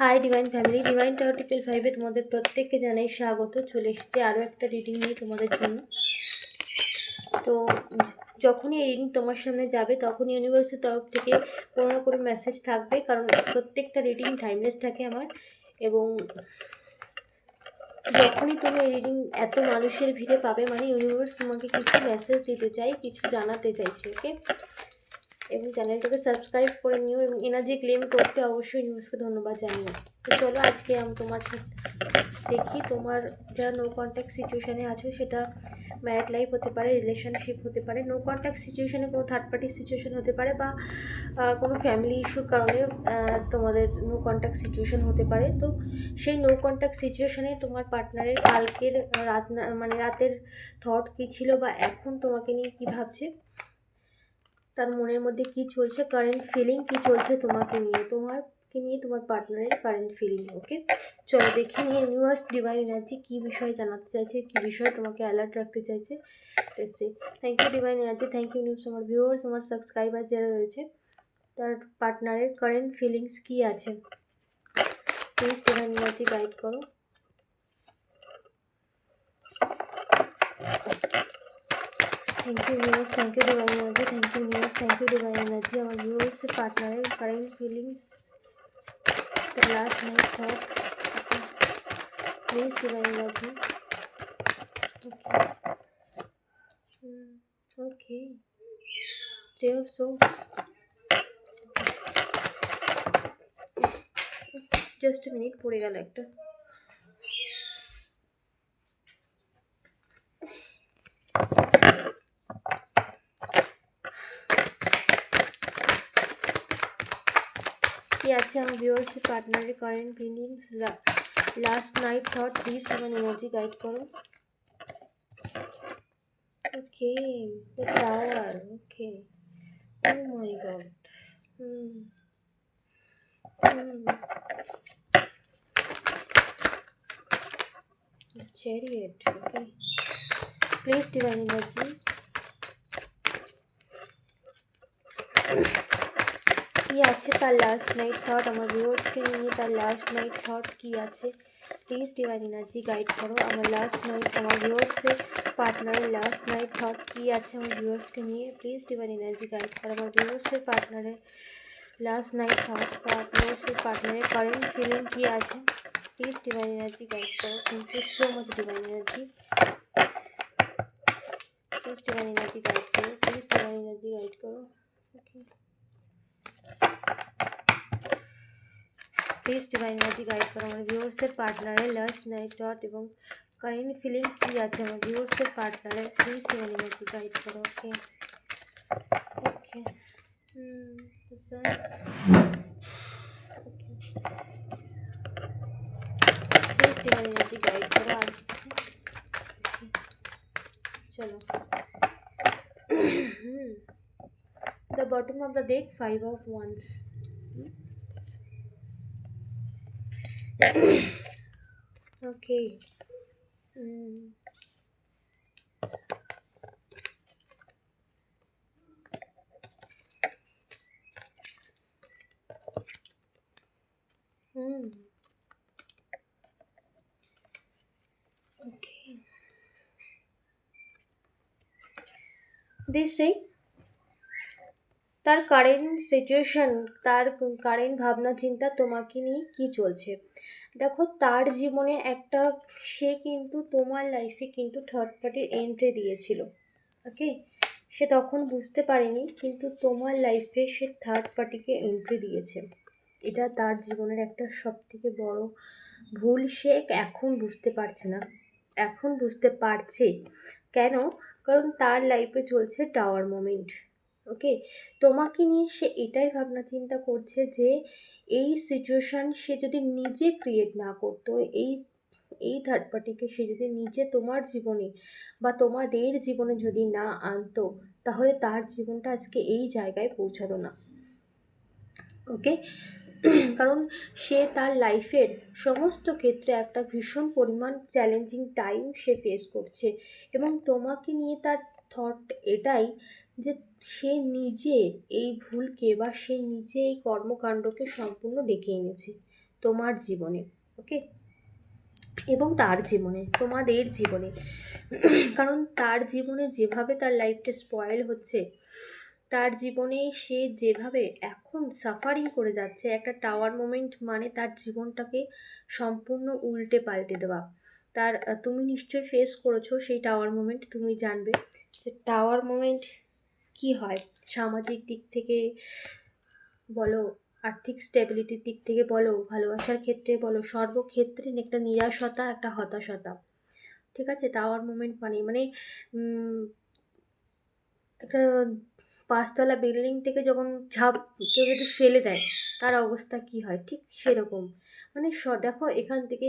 Hi divine family divine tower triple ফাইভে তোমাদের প্রত্যেককে জানাই স্বাগত। চলে এসেছে আরও একটা রিডিং নিয়ে তোমাদের জন্য। তো যখনই এই রিডিং তোমার সামনে যাবে, তখনই ইউনিভার্সের তরফ থেকে কোনো না কোনো মেসেজ থাকবে, কারণ প্রত্যেকটা রিডিং টাইমলেস থাকে আমার। এবং যখনই তুমি এই রিডিং এত মানুষের ভিড়ে পাবে মানে ইউনিভার্স তোমাকে কিছু মেসেজ দিতে চাই কিছু জানাতে চাইছে ওকে এবং চ্যানেলটাকে সাবস্ক্রাইব করে নিও এবং এনার্জি ক্লেম করতে অবশ্যই নিউজকে ধন্যবাদ জানিও। তো চলো আজকে আমি তোমার দেখি তোমার যারা নো কন্ট্যাক্ট সিচুয়েশানে আছো, সেটা ম্যারিড লাইফ হতে পারে রিলেশনশিপ হতে পারে নো কন্ট্যাক্ট সিচুয়েশানে কোনো থার্ড পার্টি সিচুয়েশান হতে পারে বা কোনো ফ্যামিলি ইস্যুর কারণে তোমাদের নো কন্ট্যাক্ট সিচুয়েশান হতে পারে। তো সেই নো কন্ট্যাক্ট সিচুয়েশানে তোমার পার্টনারের কালকের রাত মানে রাতের থট কী ছিল বা এখন তোমাকে নিয়ে কী ভাবছে? তার মনের মধ্যে কি চলছে কারেন্ট ফিলিং কি চলছে তোমাকে নিয়ে তোমারকে নিয়ে তোমার পার্টনারের কারেন্ট ফিলিং ওকে চলো দেখে নিয়ে ইউনিভার্স ডিভাইন এনার্জি কী বিষয়ে জানাতে চাইছে, কী বিষয়ে তোমাকে অ্যালার্ট রাখতে চাইছে। এসে thank you divine energy thank you news আমার ভিউয়ার্স আমার সাবস্ক্রাইবার যারা রয়েছে, তার পার্টনারের কারেন্ট ফিলিংস কী আছে? প্লিজ ডিভাইন এনার্জি গাইড করো। Thank you viewers thank you divine energy thank you viewers thank you divine energy আমার ভিউয়ার্স পার্টনারের current feelings the last night thought please divine energy okay okay three of swords just minute পড়ে গেল একটা কি আছে আমার viewers পার্টনারের current feelings last night thought please তোমার এনার্জি গাইড করো okay the tower okay oh my god hmm hmm chariot, okay please divine energy কি আছে তার লাস্ট নাইট থট আমার ভিউয়ার্সকে নিয়ে তার লাস্ট নাইট থট কি আছে? প্লিজ ডিভাইন এনার্জি গাইড করো। আমার লাস্ট নাইট আমার ভিউয়ার্সের পার্টনারের লাস্ট নাইট থট কি আছে? আমার ভিউয়ার্সকে নিয়ে প্লিজ ডিভাইন এনার্জি গাইড করো। আমার ভিউয়ার্সের পার্টনারের লাস্ট নাইট থট বা ভিউয়ার্সের পার্টনারের কারেন্ট ফিলিং কি আছে? প্লিজ ডিভাইন এনার্জি গাইড করো। Thank you so much divine energy please divine energy guide করো। প্লিজ ডিভাইন এনার্জি গাইড করো। Okay please divine energy guide করো আমার ভিউয়ার্সের পার্টনারের লাস্ট নাইট ডট এবং কারেন্ট ফিলিং কী আছে আমার ভিউয়ার্সের পার্টনারের প্লিজ ডিভাইন এনার্জি গাইড করো okay okay please divine energy guide করো of the deck five of wands okay mm. Mm. Okay. They say তার কারেন্ট সিচুয়েশান তার কারেন্ট ভাবনা, চিন্তা তোমাকে নিয়ে কী চলছে? দেখো, তার জীবনে একটা, সে কিন্তু তোমার লাইফে কিন্তু থার্ড পার্টির এন্ট্রি দিয়েছিল ওকে সে তখন বুঝতে পারেনি, কিন্তু তোমার লাইফে সে থার্ড পার্টিকে এন্ট্রি দিয়েছে। এটা তার জীবনের একটা সব থেকে বড় ভুল, সে এখন বুঝতে পারছে না। এখন বুঝতে পারছে। কেন? কারণ তার লাইফে চলছে টাওয়ার মোমেন্ট ওকে? তোমাকে নিয়ে সে এটাই ভাবনা চিন্তা করছে যে, এই সিচুয়েশান সে যদি নিজে ক্রিয়েট না করতো, এই এই থার্ড পার্টিকে সে যদি নিজে তোমার জীবনে বা তোমাদের জীবনে যদি না আনতো, তাহলে তার জীবনটা আজকে এই জায়গায় পৌঁছাতো না। ওকে? কারণ সে তার লাইফের সমস্ত ক্ষেত্রে একটা ভীষণ পরিমাণ চ্যালেঞ্জিং টাইম সে ফেস করছে এবং তোমাকে নিয়ে তার থট এটাই যে সে নিজে এই ভুলকে বা সে নিজে এই কর্মকাণ্ডকে সম্পূর্ণ ডেকে এনেছে তোমার জীবনে ওকে এবং তার জীবনে, তোমাদের জীবনে। কারণ তার জীবনে যেভাবে তার লাইফটা স্পয়েল হচ্ছে, তার জীবনে সে যেভাবে এখন সাফারিং করে যাচ্ছে, একটা টাওয়ার মোমেন্ট মানে তার জীবনটাকে সম্পূর্ণ উল্টে পাল্টে দেওয়া। তার, তুমি নিশ্চয়ই ফেস করেছ সেই টাওয়ার মোমেন্ট তুমি জানবে যে টাওয়ার মোমেন্ট কি হয়? সামাজিক দিক থেকে বলো, আর্থিক স্টেবিলিটির দিক থেকে বলো, ভালোবাসার ক্ষেত্রে বলো, সর্বক্ষেত্রে একটা নিরাশতা, একটা হতাশতা। ঠিক আছে? টাওয়ার মোমেন্ট মানে মানে একটা পাঁচতলা বিল্ডিং থেকে যখন ঝাঁপ কেউ যদি ফেলে দেয়, তার অবস্থা কি হয়? ঠিক সেরকম। মানে স, দেখো, এখান থেকে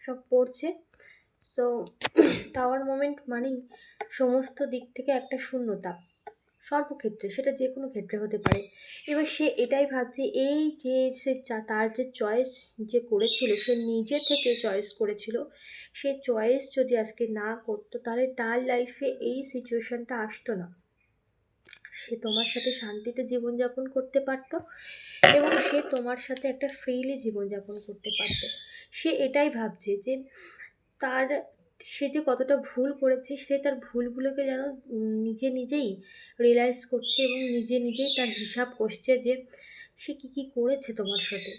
সব পড়ছে। সো টাওয়ার মোমেন্ট মানেই সমস্ত দিক থেকে একটা শূন্যতা। সর্বক্ষেত্রে, সেটা যে কোনো ক্ষেত্রে হতে পারে। এবার সে এটাই ভাবছে, এই যে সে তার যে চয়েস যে করেছিল, সে নিজে থেকে চয়েস করেছিল, সে চয়েস যদি আজকে না করতো, তাহলে তার লাইফে এই সিচুয়েশানটা আসতো না। সে তোমার সাথে শান্তিতে জীবনযাপন করতে পারতো এবং সে তোমার সাথে একটা ফ্রিলি জীবনযাপন করতে পারতো। সে এটাই ভাবছে যে তার, সে যে কতটা ভুল করেছে, সে তার ভুলগুলোকে যেন নিজে নিজেই রিয়েলাইজ করছে এবং নিজে নিজেই তার হিসাব করছে যে সে কী কী করেছে তোমার সাথে।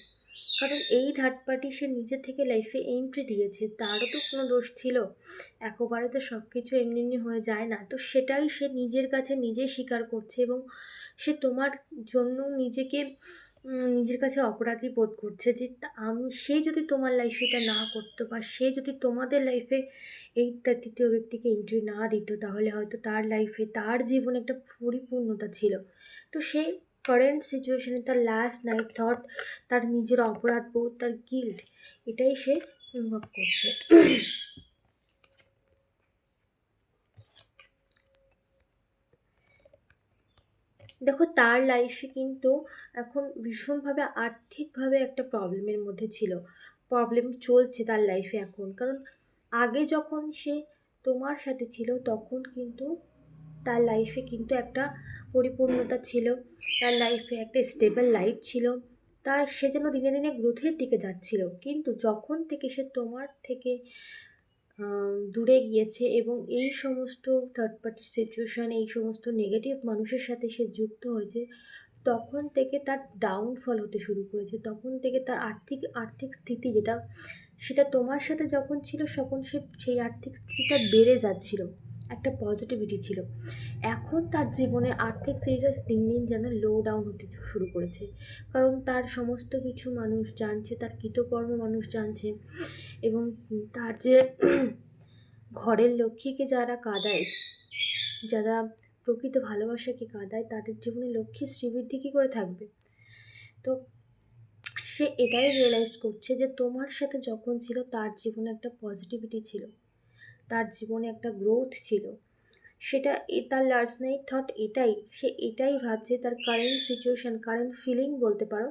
কারণ এই থার্ড পার্টি সে নিজে থেকে লাইফে এন্ট্রি দিয়েছে, তারও তো কোনো দোষ ছিল। একবারে তো সব কিছু এমনি এমনি হয়ে যায় না। তো সেটাই সে নিজের কাছে নিজে স্বীকার করছে এবং সে তোমার জন্য নিজেকে নিজের কাছে অপরাধী বোধ করছে যে আমি, সে যদি তোমার লাইফে এটা না করতো বা সে যদি তোমাদের লাইফে এই তৃতীয় ব্যক্তিকে এন্ট্রি না দিত, তাহলে হয়তো তার লাইফে তার জীবনে একটা পরিপূর্ণতা ছিল। তো সে কারেন্ট সিচুয়েশানে তার লাস্ট নাইট থট তার নিজের অপরাধ বোধ, তার গিল্ট এটাই সে অনুভব করছে। দেখো তার লাইফে কিন্তু এখন ভীষণভাবে আর্থিকভাবে একটা প্রবলেমের মধ্যে ছিল। প্রবলেম চলছে তার লাইফে এখন। কারণ আগে যখন সে তোমার সাথে ছিল, তখন কিন্তু তার লাইফে কিন্তু একটা পরিপূর্ণতা ছিল। তার লাইফে একটা স্টেবল লাইফ ছিল। তার সে যেন দিনে দিনে গ্রোথের দিকে যাচ্ছিল। কিন্তু যখন থেকে সে তোমার থেকে দূরে গিয়েছে এবং এই সমস্ত থার্ড পার্টি সিচুয়েশান এই সমস্ত নেগেটিভ মানুষের সাথে সে যুক্ত হয়েছে, তখন থেকে তার ডাউনফল হতে শুরু করেছে। তখন থেকে তার আর্থিক আর্থিক স্থিতি যেটা, সেটা তোমার সাথে যখন ছিল, তখন সে, সেই আর্থিক স্থিতিটা বেড়ে যাচ্ছিল। একটা পজিটিভিটি ছিল। এখন তার জীবনে আর্থিক স্থিতিটা দিন দিন যেন লো ডাউন হতে শুরু করেছে। কারণ তার সমস্ত কিছু মানুষ জানছে, তার কৃতকর্ম মানুষ জানছে এবং তার যে ঘরের লক্ষ্মীকে যারা কাঁদায়, যারা প্রকৃত ভালোবাসাকে কাঁদায়, তাদের জীবনে লক্ষ্মী শ্রীবৃদ্ধি কী করে থাকবে? তো সে এটাই রিয়েলাইজ করছে যে তোমার সাথে যখন ছিল, তার জীবনে একটা পজিটিভিটি ছিল। তার জীবনে একটা গ্রোথ ছিল। সেটা এ তার লাস্ট নাইট থট এটাই, সে এটাই ভাবছে তার কারেন্ট সিচুয়েশান কারেন্ট ফিলিং বলতে পারো,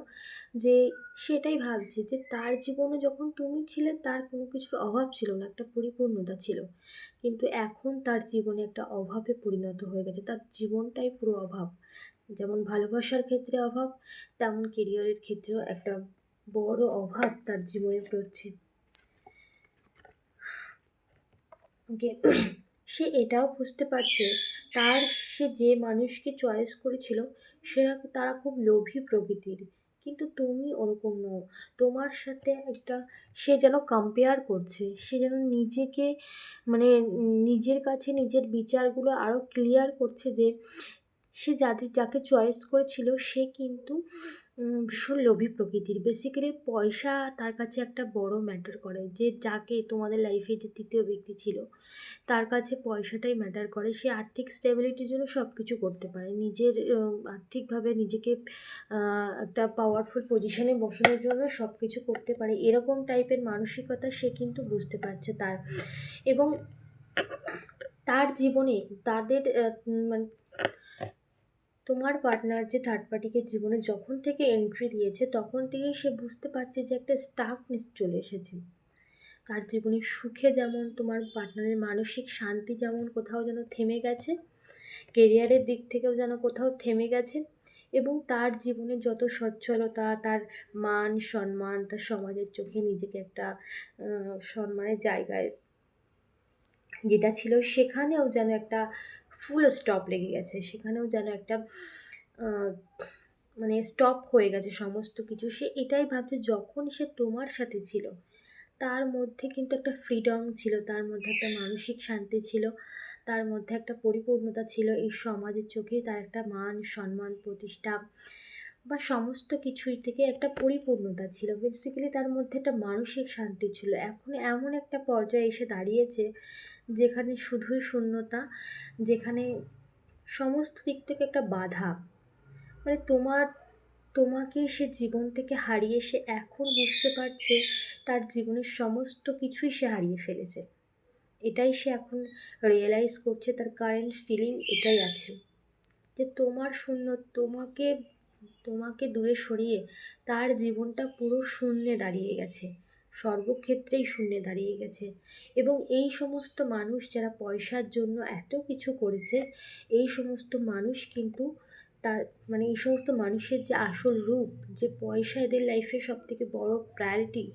যে সেটাই ভাবছে যে তার জীবনে যখন তুমি ছিলে তার কোনো কিছুর অভাব ছিল না, একটা পরিপূর্ণতা ছিল। কিন্তু এখন তার জীবনে একটা অভাবে পরিণত হয়ে গেছে, তার জীবনটাই পুরো অভাব। যেমন ভালোবাসার ক্ষেত্রে অভাব, তেমন কেরিয়ারের ক্ষেত্রেও একটা বড় অভাব তার জীবনে পড়ছে ওকে সে এটাও বুঝতে পারছে, তার সে যে মানুষকে চয়েস করেছিল, সেরা, তারা খুব লোভী প্রকৃতির। কিন্তু তুমি ওরকম নও। তোমার সাথে একটা, সে যেন কম্পেয়ার করছে, সে যেন নিজেকে মানে নিজের কাছে নিজের বিচারগুলো আরও ক্লিয়ার করছে যে, সে যাদের যাকে চয়েস করেছিল, সে কিন্তু ভীষণ লোভী প্রকৃতির। বেসিক্যালি পয়সা তার কাছে একটা বড় ম্যাটার করে। যে যাকে তোমাদের লাইফে যে তৃতীয় ব্যক্তি ছিল, তার কাছে পয়সাটাই ম্যাটার করে। সে আর্থিক স্টেবিলিটির জন্য সব কিছু করতে পারে। নিজের আর্থিকভাবে নিজেকে একটা পাওয়ারফুল পজিশনে বসানোর জন্য সব কিছু করতে পারে। এরকম টাইপের মানসিকতা সে কিন্তু বুঝতে পারছে তার। এবং তার জীবনে তাদের মানে তোমার পার্টনার যে থার্ড পার্টিকে জীবনে যখন থেকে এন্ট্রি দিয়েছে, তখন থেকেই সে বুঝতে পারছে যে একটা স্টাফনেস চলে এসেছে। তার জীবনে সুখে যেমন, তোমার পার্টনারের মানসিক শান্তি যেমন কোথাও যেন থেমে গেছে কেরিয়ারের দিক থেকেও যেন কোথাও থেমে গেছে এবং তার জীবনে যত সচ্ছলতা, তার মান, সম্মান, তার সমাজের চোখে নিজেকে একটা সম্মানের জায়গায় যেটা ছিল সেখানেও যেন একটা ফুল স্টপ লেগে গেছে। সেখানেও যেন একটা মানে স্টপ হয়ে গেছে সমস্ত কিছু। সে এটাই ভাবছে যখন সে তোমার সাথে ছিল, তার মধ্যে কিন্তু একটা ফ্রিডম ছিল, তার মধ্যে একটা মানসিক শান্তি ছিল, তার মধ্যে একটা পরিপূর্ণতা ছিল। এই সমাজের চোখে তার একটা মান, সম্মান, প্রতিষ্ঠা বা সমস্ত কিছুই থেকে একটা পরিপূর্ণতা ছিল। বেসিক্যালি তার মধ্যে একটা মানসিক শান্তি ছিল। এখন এমন একটা পর্যায়ে এসে দাঁড়িয়েছে যেখানে শুধুই শূন্যতা, যেখানে সমস্ত দিক থেকে একটা বাধা। মানে তোমার, তোমাকে সে জীবন থেকে হারিয়ে সে এখন বুঝতে পারছে তার জীবনের সমস্ত কিছুই সে হারিয়ে ফেলেছে। এটাই সে এখন রিয়েলাইজ করছে, তার কারেন্ট ফিলিং এটাই আছে। যে তোমার শূন্য, তোমাকে তোমাকে দূরে সরিয়ে তার জীবনটা পুরো শূন্যে দাঁড়িয়ে গেছে। সর্বক্ষেত্রেই শূন্যে দাঁড়িয়ে গেছে। এবং এই সমস্ত মানুষ যারা পয়সার জন্য এত কিছু করেছে, এই সমস্ত মানুষ কিন্তু তা মানে এই সমস্ত মানুষের যে আসল রূপ, যে পয়সা এদের লাইফে সব থেকে বড় প্রায়োরিটি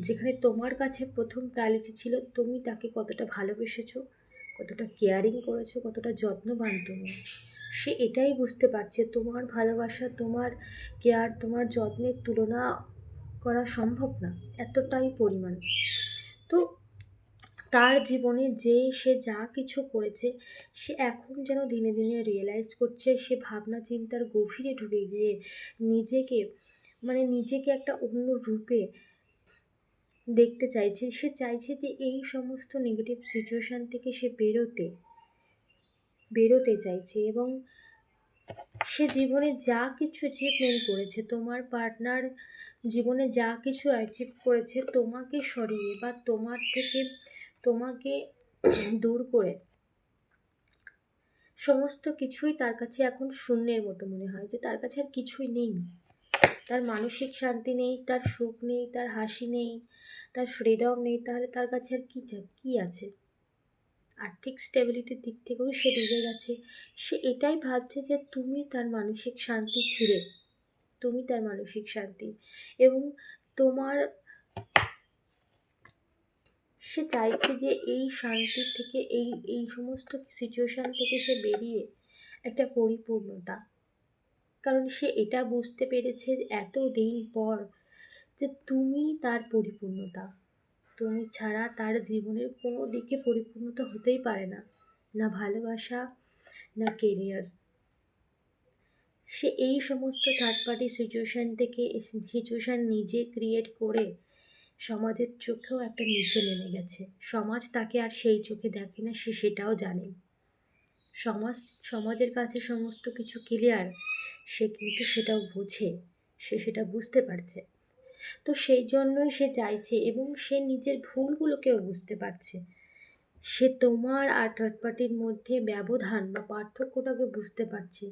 যেখানে তোমার কাছে প্রথম প্রায়োরিটি ছিল, তুমি তাকে কতটা ভালোবেসেছো, কতটা কেয়ারিং করেছ, কতটা যত্নবান তুমি, সে এটাই বুঝতে পারছে। তোমার ভালোবাসা, তোমার কেয়ার তোমার যত্নের তুলনা করা সম্ভব না, এতটাই পরিমাণ। তো তার জীবনে যে সে যা কিছু করেছে, সে এখন যেন দিনে দিনে রিয়েলাইজ করছে, সে ভাবনা চিন্তার গভীরে ঢুকে গিয়ে নিজেকে মানে নিজেকে একটা অন্য রূপে দেখতে চাইছে। সে চাইছে যে এই সমস্ত নেগেটিভ সিচুয়েশান থেকে সে বেরোতে বেরোতে চাইছে এবং সে জীবনে যা কিছু অ্যাচিভমেন্ট করেছে, তোমার পার্টনার জীবনে যা কিছু অ্যাচিভ করেছে তোমাকে সরিয়ে বা তোমার থেকে তোমাকে দূর করে সমস্ত কিছুই তার কাছে এখন শূন্যের মতো মনে হয় যে তার কাছে আর কিছুই নেই। তার মানসিক শান্তি নেই, তার সুখ নেই, তার হাসি নেই, তার ফ্রিডম নেই, তাহলে তার কাছে আর কী কী আছে? আর্থিক স্টেবিলিটির দিক থেকেও সে ডুবে গেছে। সে এটাই ভাবছে যে তুমি তার মানসিক শান্তি ছিলে তুমি তার মানসিক শান্তি। এবং তোমার, সে চাইছে যে এই শান্তি থেকে, এই এই সমস্ত সিচুয়েশান থেকে সে বেরিয়ে একটা পরিপূর্ণতা। কারণ সে এটা বুঝতে পেরেছে এত দিন পর যে তুমি তার পরিপূর্ণতা। তুমি ছাড়া তার জীবনের কোনো দিকে পরিপূর্ণতা হতেই পারে না না ভালোবাসা, না কেরিয়ার সে এই সমস্ত থার্ড পার্টি সিচুয়েশান থেকে সিচুয়েশান নিজে ক্রিয়েট করে সমাজের চোখেও একটা নিচে নেমে গেছে। সমাজ তাকে আর সেই চোখে দেখে না, সে সেটাও জানে। সমাজ, সমাজের কাছে সমস্ত কিছু ক্লিয়ার সে কিন্তু সেটাও বোঝে, সে সেটা বুঝতে পারছে। তো সেই জন্যই সে চাইছে এবং সে নিজের ভুলগুলোকেও বুঝতে পারছে। সে তোমার আর থার্ড পার্টির মধ্যে ব্যবধান বা পার্থক্যটাকে বুঝতে পারছে।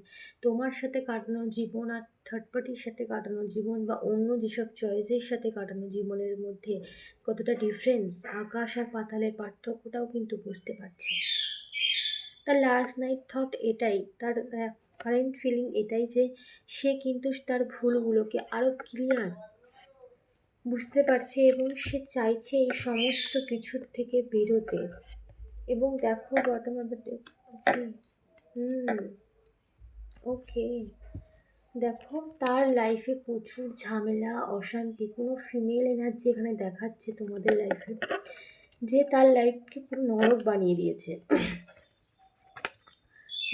তোমার সাথে কাটানো জীবন আর থার্ড পার্টির সাথে কাটানো জীবন বা অন্য যেসব চয়েসের সাথে কাটানো জীবনের মধ্যে কতটা ডিফারেন্স আকাশ আর পাতালের পার্থক্যটাও কিন্তু বুঝতে পারছে। তার লাস্ট নাইট থট এটাই, তার কারেন্ট ফিলিং এটাই যে সে কিন্তু তার ভুলগুলোকে আরও ক্লিয়ার বুঝতে পারছে এবং সে চাইছে এই সমস্ত কিছুর থেকে বেরোতে। এবং দেখো বটম হুম ওকে দেখো তার লাইফে প্রচুর ঝামেলা, অশান্তি, কোনো ফিমেল এনার্জি এখানে দেখাচ্ছে তোমাদের লাইফে যে তার লাইফকে পুরো নরক বানিয়ে দিয়েছে।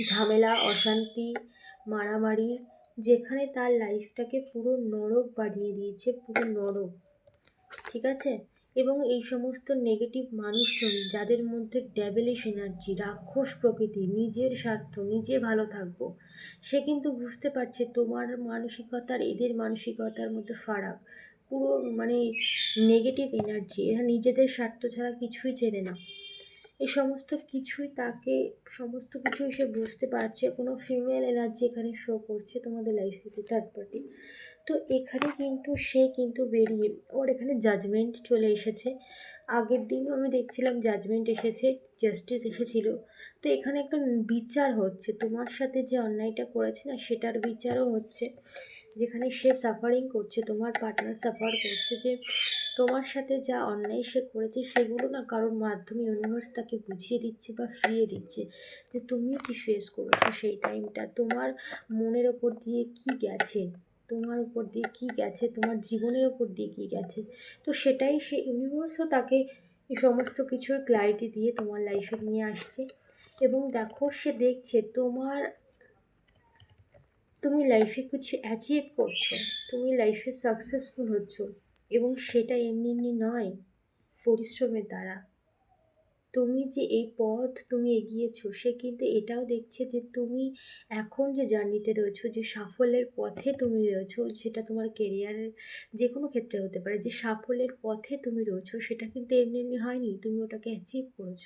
ঝামেলা, অশান্তি, মারামারি যেখানে তার লাইফটাকে পুরো নরক বানিয়ে দিয়েছে, পুরো নরক। ঠিক আছে? এবং এই সমস্ত নেগেটিভ মানুষজন যাদের মধ্যে ড্যাবেলিশ এনার্জি রাক্ষস প্রকৃতি, নিজের স্বার্থ, নিজে ভালো থাকব, সে কিন্তু বুঝতে পারছে তোমার মানসিকতার, এদের মানসিকতার মধ্যে ফারাক। পুরো মানে নেগেটিভ এনার্জি এরা নিজেদের স্বার্থ ছাড়া কিছুই চেনে না। এই সমস্ত কিছুই তাকে, সমস্ত কিছুই সে বুঝতে পারছে। কোনো ফিমেল এনার্জি এখানে শো করছে তোমাদের লাইফে থার্ড পার্টি তো এখানে কিন্তু সে কিন্তু বেরিয়ে, ওর এখানে জাজমেন্ট চলে এসেছে। আগের দিনও আমি দেখছিলাম জাজমেন্ট এসেছে জাস্টিস এসেছিল। তো এখানে একটা বিচার হচ্ছে। তোমার সাথে যে অন্যায়টা করেছে না, সেটার বিচারও হচ্ছে। যেখানে সে সাফারিং করছে, তোমার পার্টনার সাফার করছে যে তোমার সাথে যা অন্যায় সে করেছে সেগুলো না কারোর মাধ্যমে ইউনিভার্স তাকে বুঝিয়ে দিচ্ছে বা ফিরিয়ে দিচ্ছে যে তুমি কি ফেস করেছ সেই টাইমটা তোমার মনের ওপর দিয়ে কি গেছে? তোমার উপর দিয়ে কি গেছে? তোমার জীবনের ওপর দিয়ে কি গেছে? তো সেটাই সে ইউনিভার্সও তাকে এই সমস্ত কিছুর ক্লারিটি দিয়ে তোমার লাইফে নিয়ে আসছে। এবং দেখো সে দেখছে তোমার তুমি লাইফে কিছু অ্যাচিভ করছ, তুমি লাইফে সাকসেসফুল হচ্ছ এবং সেটা এমনি এমনি নয়, পরিশ্রমের দ্বারা। তুমি যে এই পথ তুমি এগিয়েছো, সে কিন্তু এটাও দেখছে যে তুমি এখন যে জার্নিতে রয়েছো, যে সাফল্যের পথে তুমি রয়েছো, সেটা তোমার কেরিয়ারের যে কোনো ক্ষেত্রে হতে পারে, যে সাফল্যের পথে তুমি রয়েছো, সেটা কিন্তু এমনি এমনি হয়নি। তুমি ওটাকে অ্যাচিভ করেছ।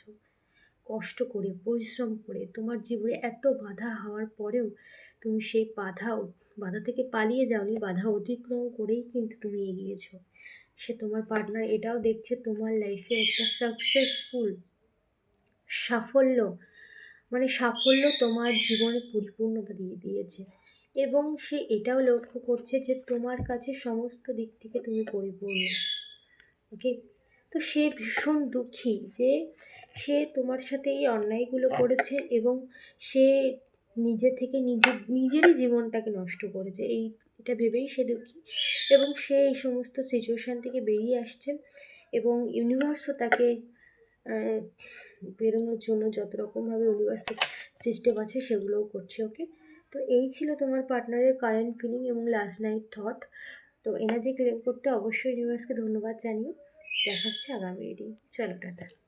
কষ্ট করে, পরিশ্রম করে, তোমার জীবনে এত বাধা হওয়ার পরেও তুমি সেই বাধা বাধা থেকে পালিয়ে যাওনি, বাধা অতিক্রম করেই কিন্তু তুমি এগিয়েছো। সে তোমার পার্টনার এটাও দেখছে তোমার লাইফে একটা সাকসেসফুল সাফল্য মানে সাফল্য তোমার জীবনে পরিপূর্ণতা দিয়ে দিয়েছে। এবং সে এটাও লক্ষ্য করছে যে তোমার কাছে সমস্ত দিক থেকে তুমি পরিপূর্ণ। ওকে তো সে ভীষণ দুঃখী যে সে তোমার সাথে এই অন্যায়গুলো করেছে এবং সে নিজে থেকে নিজে, নিজেরই জীবনটাকে নষ্ট করেছে। এই, এটা ভেবেই সে দুঃখী। এবং সে এই সমস্ত সিচুয়েশান থেকে বেরিয়ে আসছে এবং ইউনিভার্সও তাকে বেরোনোর জন্য যত রকমভাবে ইউনিভার্সের সিস্টেম আছে সেগুলোও করছে ওকে। তো এই ছিল তোমার পার্টনারের কারেন্ট ফিলিং এবং লাস্ট নাইট থট তো এনার্জি ক্লেম করতে অবশ্যই ইউনিভার্সকে ধন্যবাদ জানিও। দেখা হচ্ছে আগামী রিডিং চলো, টাটা।